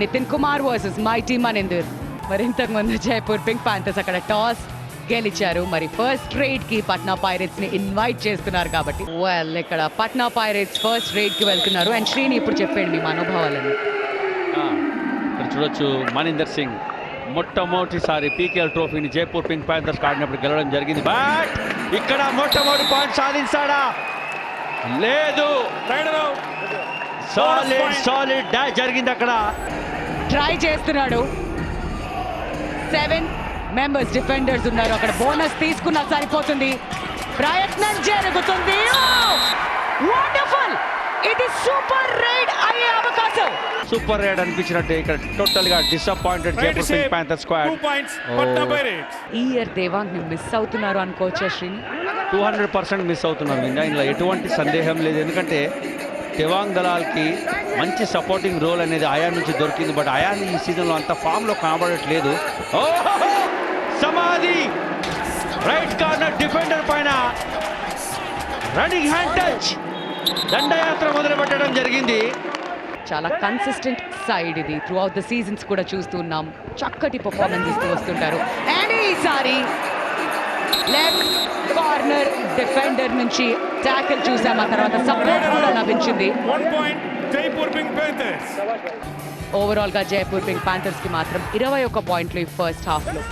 Nitin Kumar versus mighty Maninder మరి ఇంతకు ముందు జైపూర్ పింక్ ప్యాంథర్స్ అక్కడ టాస్ గెలిచారు. మరి ఫస్ట్ రైడ్కి పట్నా పైరేట్స్ని ఇన్వైట్ చేస్తున్నారు కాబట్టి. వెల్ ఇక్కడ పట్నా పైరేట్స్ ఫస్ట్ రైడ్కి వెళ్తున్నారు. అండ్ శ్రీని ఇప్పుడు చెప్పండి మీ మనోభావాలను. ఇక్కడ చూడొచ్చు మనిందర్ సింగ్. మొట్టమొదటిసారి పీకేఎల్ ట్రోఫీని జైపూర్ పింక్ ప్యాంథర్స్ ఆడినప్పుడు గెలవడం జరిగింది. బట్ ఇక్కడ మొట్టమొదటి పాయింట్ సాధించాడా? లేదు. సాలిడ్ సాలిడ్ డాష్ జరిగింది అక్కడ. ట్రై చేస్తున్నాడు. సెవెన్ మెంబర్స్ డిఫెండర్స్ ఉన్నారు. అక్కడ బోనస్ తీసుకున్నా సరిపోతుంది. ప్రయత్నం జరుగుతుంది. వండర్ఫుల్ ఇది సూపర్ రైడ్ అయ్యే అవకాశం. సూపర్ రేడ్ అనిపించినట్టే ఇక్కడ టోటల్గా డిసప్పాయింటెడ్ ప్యాంథర్ టూ స్క్వాడ్ ఈ ఇయర్ దేవాంగ్ని మిస్ అవుతున్నారు అనుకోవచ్చా Srini two hundred percent miss అవుతున్నారు. ఇంకా ఇందులో ఎటువంటి సందేహం లేదు. ఎందుకంటే తెవాంగ్ దళాల్కి మంచి సపోర్టింగ్ రోల్ అనేది ఆయా నుంచి దొరికింది. బట్ అయాన్ ఈ సీజన్లో అంత ఫామ్లో కనబడట్లేదు. సమాధి! రైట్ కార్నర్ డిఫెండర్ పైన రన్నింగ్ హ్యాండ్ టచ్ దండయాత్ర మొదలుపెట్టడం జరిగింది. చాలా కన్సిస్టెంట్ సైడ్ ఇది. త్రూ అవుట్ ద సీజన్స్ కూడా చూస్తున్నాం చక్కటి పర్ఫార్మెన్స్ ఇస్తూ వస్తుంటారు. అండ్ ఈసారి లెఫ్ట్ కార్నర్ డిఫెండర్ నుంచి ట్యాకిల్ చూసాం. ఆ తర్వాత సపోర్ట్ కూడా లభించింది. One point Jaipur pink panthers ఓవరాల్గా జైపూర్ పింక్ ప్యాంథర్స్కి మాత్రం ఇరవై ఒక్క పాయింట్లు ఈ ఫస్ట్ హాఫ్లో.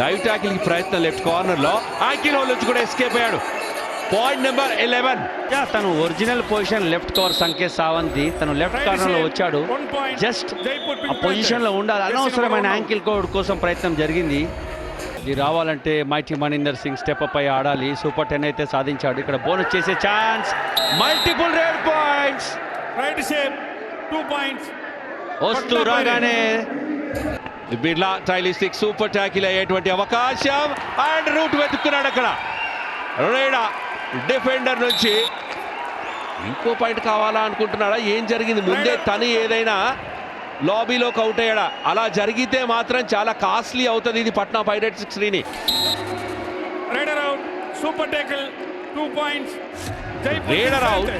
డైవ్ ట్యాకిల్ ప్రయత్నం లెఫ్ట్ కార్నర్లో. ఆకిల్ హోల్ నుంచి కూడా ఎస్కేప్ అయ్యాడు. పాయింట్ నెంబర్ ఎలెవెన్ తను original position left cover Sanket సావంతి. తను లెఫ్ట్ కార్నర్లో వచ్చాడు. జస్ట్ ఆ పొజిషన్లో ఉండాలి. అనవసరమైన యాంకిల్ కోడ్ కోసం ప్రయత్నం జరిగింది. ఇది రావాలంటే mighty Maninder Singh step up అయి ఆడాలి. సూపర్ టెన్ అయితే సాధించాడు. ఇక్కడ బోనస్ చేసే chance multiple raid points right shape two points వస్తూ రాగానే బిర్లా స్టైలిస్టిక్ సూపర్ ట్యాకిల్ అయ్యేటువంటి అవకాశం. అండ్ రూట్ వెతుక్కున్నాడు అక్కడ. రేడా డిఫెండర్ నుంచి ఇంకో పాయింట్ కావాలా అనుకుంటున్నాడా? ఏం జరిగింది? ముందే తను ఏదైనా లాబీలోకి అవుట్ అయ్యాడా? అలా జరిగితే మాత్రం చాలా కాస్ట్లీ అవుతుంది ఇది Patna pirates Srini. Raider out super tackle two points out. Yeah,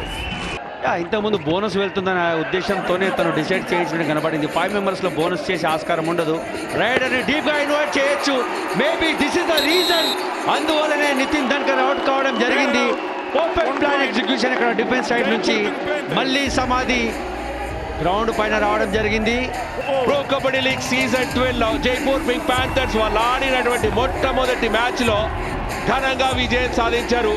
ఇంతకుముందు బోనస్ వెళ్తుందనే ఉద్దేశంతోనే తను డిసైడ్ చేయించడం కనబడింది. ఫైవ్ మెంబర్స్లో బోనస్ చేసే ఆస్కారం ఉండదు. రైడర్ని డీప్గా డీప్ ఇన్వైట్ చేయొచ్చు. Maybe this is the reason అందువల్లనే నితిన్ ధన్కర్ అవుట్ కావడం జరిగింది. ప్లాన్ ఎగ్జిక్యూషన్ ఇక్కడ డిఫెన్స్ సైడ్ నుంచి. మళ్ళీ సమాధి. గ్రౌండ్ పైన రావడం జరిగింది. ప్రో కబడ్డీ లీగ్ సీజన్ ట్వెల్వ్లో జైపూర్ పింక్ ప్యాంథర్స్ వాళ్ళు ఆడినటువంటి మొట్టమొదటి మ్యాచ్లో ఘనంగా విజయం సాధించారు.